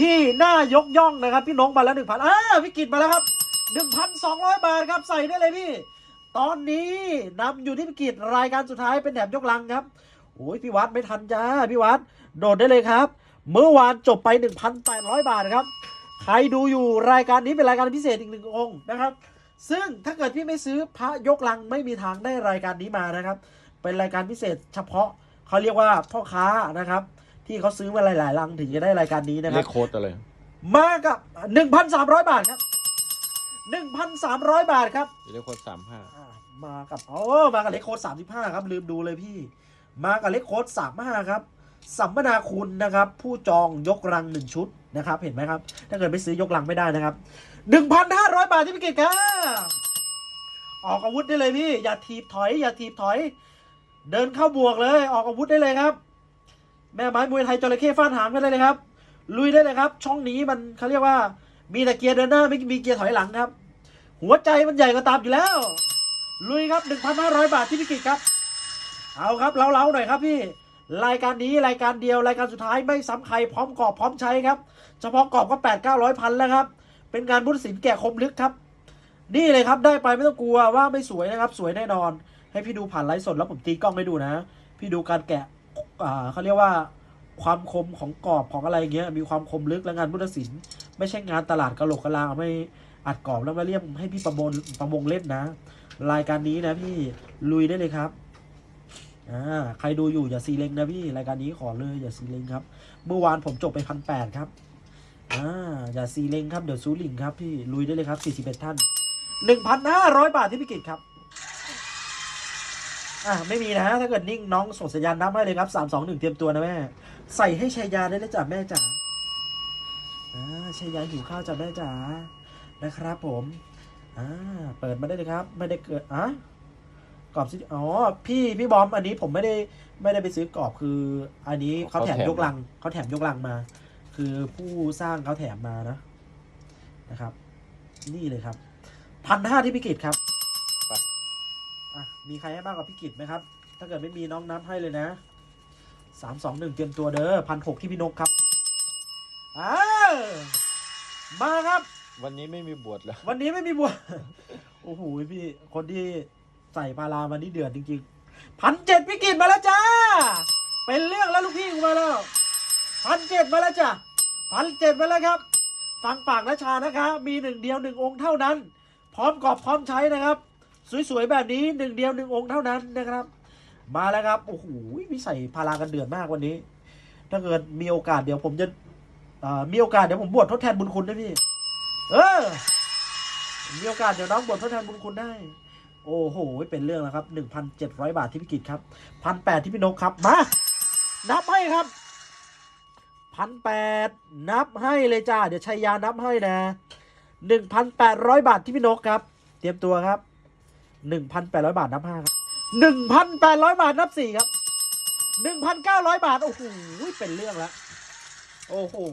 ที่น่ายกย่องนะครับ พี่น้องมาแล้วหนึ่งพันอ่าวิกฤตมาแล้วครับหนึ่งพันสองร้อยบาทครับใส่ได้เลยพี่ ตอนนี้นำอยู่ที่วิกฤตรายการสุดท้ายเป็นแถมยกลังครับโอ้ยพี่วัดไม่ทันจ้าพี่วัดโดดได้เลยครับ เมื่อวานจบไป 1,800 บาทครับ ใครดูอยู่รายการนี้เป็นรายการพิเศษอีกหนึ่งองค์นะครับ ซึ่งถ้าเกิดพี่ไม่ซื้อพระยกลังไม่มีทางได้รายการนี้มานะครับ เป็นรายการพิเศษเฉพาะเขาเรียกว่าพ่อค้านะครับ ที่เขาซื้อมาหลายๆลังถึงจะได้รายการนี้นะคเลรับ ขโค้ดอะไร มากับ 1,300 บาทครับ 1,300 บาทครับ เลขโค้ดสามห้าอ่ามากับโอ้มากับเลขโค้ด35 ครับ ลืมดูเลยพี่ มากับเลขโค้ด35 ครับ สัมมนาคุณนะครับ ผู้จองยกรังหนึ่งชุดนะครับ เห็นไหมครับ ถ้าเกิดไม่ซื้อยกรังไม่ได้นะครับ 1,500 บาทที่พี่กิจครับออกอาวุธได้เลยพี่ อย่าถีบถอย อย่าถีบถอย เดินเข้าบวกเลย ออกอาวุธได้เลยครับ แม่ไม้มวยไทยจระเข้ฟาดหางไปเลยครับ ลุยได้เลยครับ ช่องนี้มันเขาเรียกว่า มีแต่เกียร์เดินหน้าไม่มีเกียร์ถอยหลังครับ หัวใจมันใหญ่กว่าตามอยู่แล้ว ลุยครับ 1,500 บาทที่พิกิจครับ เอาครับเล้าๆหน่อยครับพี่ รายการนี้รายการเดียวรายการสุดท้ายไม่ซ้ำใครพร้อมกรอบพร้อมใช้ครับ เฉพาะกรอบก็ 8 9 0 0พันแล้วครับ เป็นงานพุทธศิลป์แกะคมลึกครับ นี่เลยครับได้ไปไม่ต้องกลัวว่าไม่สวยนะครับ สวยแน่นอน ให้พี่ดูผ่านไลฟ์สดแล้วผมตีกล้องให้ดูนะ พี่ดูการแกะ เขาเรียกว่าความคมของกรอบของอะไรเงี้ยมีความคมลึกและงานพุทธศิลป์ไม่ใช่งานตลาดกระโหลกกระลาเอาไม่อัดกรอบแล้วมาเรียกให้พี่ประมงประมงเล่นนะ รายการนี้นะพี่ลุยได้เลยครับอ่าใครดูอยู่อย่าซีเล็งนะพี่รายการนี้ขอเลยอย่าซีเล็งครับ เมื่อวานผมจบไปพันแปดครับอ่าอย่าซีเล็งครับเดี๋ยวซูลิงครับพี่ลุยได้เลยครับสี่สิบเอ็ดท่านหนึ่งพันห้าร้อยบาทที่พี่กิจครับ อ่าไม่มีนะ ถ้าเกิดนิ่งน้องส่งสัญญาณนับให้เลยครับสามสองหนึ่งเตรียมตัวนะแม่ ใส่ให้ชายาได้เลยจ้ะแม่จ๋าอ่าชายาหิวข้าวจ้ะแม่จ๋านะครับ ผมอ่าเปิดมาได้เลยครับ ไม่ได้เกิดอะกรอบซิอ๋อพี่พี่บอมอันนี้ผมไม่ได้ไม่ได้ไปซื้อกรอบคือ อันนี้เขาแถมยกลังเขาแถมยกลังมา คือผู้สร้างเขาแถมมานะนะครับ นี่เลยครับพันห้าที่พิกิตครับ อะมีใครให้มากกว่าพิกิตไหมครับ ถ้าเกิดไม่มีน้องนับให้เลยนะสามสองหนึ่งเตรียมตัวเด้อพันหกที่พี่นกครับอ้าวมาครับ วันนี้ไม่มีบวชแล้ววันนี้ไม่มีบัวโอ้โหพี่คนที่ใส่ปลาลามานี่เดือดจริงๆพันเจ็ดพิกิตมาแล้วจ้า เป็นเรื่องแล้วลูกพี่กูมาแล้วพันเจ็ดมาแล้วจ้าพันเจ็ดมาแล้วครับ ฟังปากนะชานะคะ มีหนึ่งเดียวหนึ่งองค์เท่านั้น พร้อมกรอบพร้อมใช้นะครับ สวยๆ แบบนี้หนึ่งเดียวหนึ่งองค์เท่านั้นนะครับ มาแล้วครับ โอ้โหพี่ใส่พารากันเดือดมากวันนี้ ถ้าเกิดมีโอกาสเดี๋ยวผมจะอ่ามีโอกาสเดี๋ยวผมบวชทดแทนบุญคุณนะพี่ เออ มีโอกาสเดี๋ยวน้องบททดแทนบุญคุณได้ โอ้โห เป็นเรื่องแล้วครับ1,700บาทที่พี่กิจครับพันแปดที่พี่นกครับ มา นับให้ครับพันแปดนับให้เลยจ้า เดี๋ยวชัยยานับให้นะ1,800บาทที่พี่นกครับ เตรียมตัวครับ 1,800บาทนับห้าครับ1,800บาทนับสี่ครับ1,900บาท โอ้โห เป็นเรื่องแล้ว โอ้โห